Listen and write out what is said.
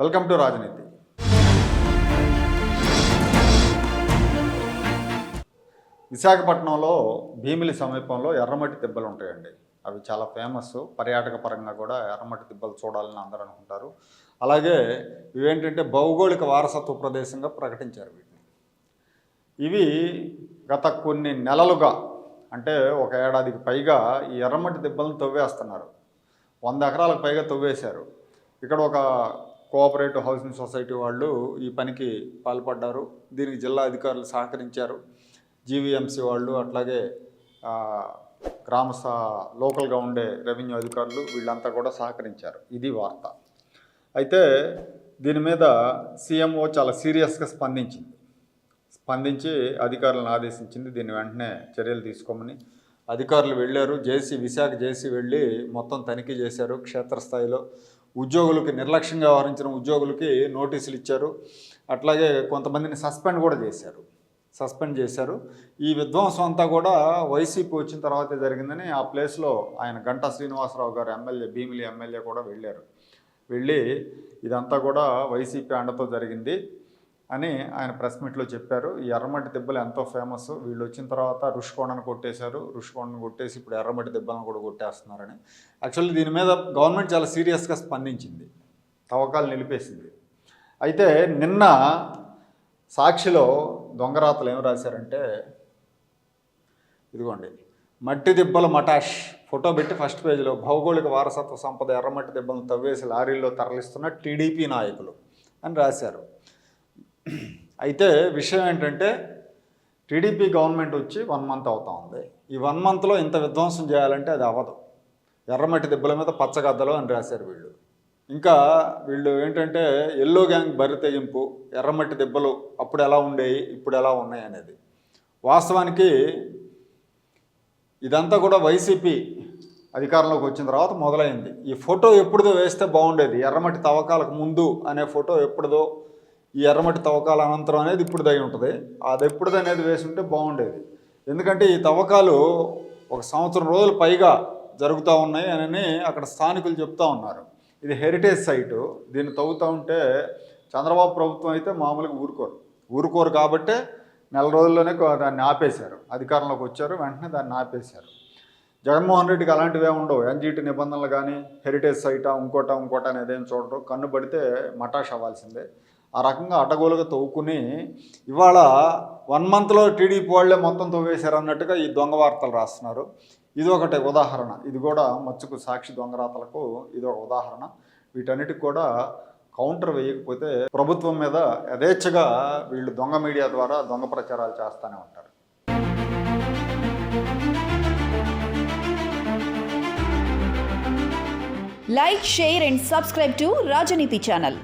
Welcome to రాజనీతి. విశాఖపట్నంలో భీమిలి సమీపంలో ఎర్రమట్టి దిబ్బలు ఉంటాయండి. అవి చాలా ఫేమస్ పర్యాటక పరంగా కూడా ఎర్రమట్టి దిబ్బలు చూడాలని అందరూ అనుకుంటారు. అలాగే ఇవేంటంటే భౌగోళిక వారసత్వ ప్రదేశంగా ప్రకటించారు వీటిని. ఇవి గత కొన్ని నెలలుగా అంటే ఒక ఏడాదికి పైగా ఈ ఎర్రమట్టి దిబ్బలను తవ్వేస్తున్నారు. వంద ఎకరాలకు పైగా తవ్వేశారు. ఇక్కడ ఒక కోఆపరేటివ్ హౌసింగ్ సొసైటీ వాళ్ళు ఈ పనికి పాల్పడ్డారు. దీనికి జిల్లా అధికారులు సహకరించారు. జీవీఎంసీ వాళ్ళు అట్లాగే గ్రామ లోకల్గా ఉండే రెవెన్యూ అధికారులు వీళ్ళంతా కూడా సహకరించారు. ఇది వార్త. అయితే దీని మీద సీఎంఓ చాలా సీరియస్గా స్పందించింది. స్పందించి అధికారులను ఆదేశించింది. దీన్ని వెంటనే చర్యలు తీసుకోమని అధికారులు వెళ్ళారు. జేసీ విశాఖ జేసీ వెళ్ళి మొత్తం తనిఖీ చేశారు క్షేత్రస్థాయిలో. ఉద్యోగులకి నిర్లక్ష్యంగా వ్యవహరించిన ఉద్యోగులకి నోటీసులు ఇచ్చారు. అట్లాగే కొంతమందిని సస్పెండ్ కూడా చేశారు. సస్పెండ్ చేశారు. ఈ విధ్వంసం అంతా కూడా వైసీపీ వచ్చిన తర్వాతే జరిగిందని ఆ ప్లేస్లో ఆయన గంటా శ్రీనివాసరావు గారు ఎమ్మెల్యే భీమిలి ఎమ్మెల్యే కూడా వెళ్ళారు. వెళ్ళి ఇదంతా కూడా వైసీపీ అండతో జరిగింది. అని ఆయన ప్రెస్ మీట్లో చెప్పారు. ఈ ఎర్రమట్టి దెబ్బలు ఎంతో ఫేమస్. వీళ్ళు వచ్చిన తర్వాత రుషికొండను కొట్టేశారు. రుషికొండను కొట్టేసి ఇప్పుడు ఎర్రమట్టి దెబ్బలను కూడా కొట్టేస్తున్నారని. యాక్చువల్లీ దీని మీద గవర్నమెంట్ చాలా సీరియస్గా స్పందించింది. తవ్వకాలు నిలిపేసింది. అయితే నిన్న సాక్షిలో దొంగరాతలు ఏం రాశారంటే ఇదిగోండి మట్టి దిబ్బల మటాష్ ఫోటో పెట్టి ఫస్ట్ పేజీలో భౌగోళిక వారసత్వ సంపద ఎర్రమట్టి దెబ్బలను తవ్వేసి లారీల్లో తరలిస్తున్న టీడీపీ నాయకులు అని రాశారు. అయితే విషయం ఏంటంటే టీడీపీ గవర్నమెంట్ వచ్చి వన్ మంత్ అవుతా ఉంది. ఈ వన్ మంత్లో ఇంత విధ్వంసం చేయాలంటే అది అవ్వదు. ఎర్రమట్టి దెబ్బల మీద పచ్చగద్దలు అని రాశారు వీళ్ళు. ఇంకా వీళ్ళు ఏంటంటే ఎల్లో గ్యాంగ్ బరి తెగింపు ఎర్రమట్టి దెబ్బలు అప్పుడు ఎలా ఉండేవి ఇప్పుడు ఎలా ఉన్నాయి అనేది. వాస్తవానికి ఇదంతా కూడా వైసీపీ అధికారంలోకి వచ్చిన తర్వాత మొదలైంది. ఈ ఫోటో ఎప్పుడుదో వేస్తే బాగుండేది. ఎర్రమట్టి తవ్వకాలకు ముందు అనే ఫోటో ఎప్పుడుదో ఈ ఎర్రమట్టి తవ్వకాల అనంతరం అనేది ఇప్పుడు అయి ఉంటుంది. అది ఎప్పుడుది అనేది వేసి ఉంటే బాగుండేది. ఎందుకంటే ఈ తవ్వకాలు ఒక సంవత్సరం రోజులు పైగా జరుగుతూ ఉన్నాయి అని అక్కడ స్థానికులు చెప్తా ఉన్నారు. ఇది హెరిటేజ్ సైటు దీన్ని తవ్వుతూ ఉంటే చంద్రబాబు ప్రభుత్వం అయితే మామూలుగా ఊరుకోరు. ఊరుకోరు కాబట్టే నెల రోజుల్లోనే దాన్ని ఆపేశారు. అధికారంలోకి వచ్చారు వెంటనే దాన్ని ఆపేశారు. జగన్మోహన్ రెడ్డికి అలాంటివి ఉండవు. ఎన్జీటీ నిబంధనలు కానీ హెరిటేజ్ సైటా ఇంకోట ఇంకోట అనేది ఏం చూడరు. కన్ను పడితే మటాష్ అవ్వాల్సిందే. ఆ రకంగా అడ్డగోలుగా తవ్వుకుని ఇవాళ వన్ మంత్లో టీడీపీ వాళ్ళే మొత్తం తవ్వేశారు అన్నట్టుగా ఈ దొంగ వార్తలు రాస్తున్నారు. ఇది ఒకటి ఉదాహరణ. ఇది కూడా మచ్చుకు సాక్షి దొంగరాతలకు ఇది ఒక ఉదాహరణ. వీటన్నిటికి కూడా కౌంటర్ వేయకపోతే ప్రభుత్వం మీద యథేచ్ఛగా వీళ్ళు దొంగ మీడియా ద్వారా దొంగ ప్రచారాలు చేస్తూనే ఉంటారు. Like share and subscribe to Rajaneeti channel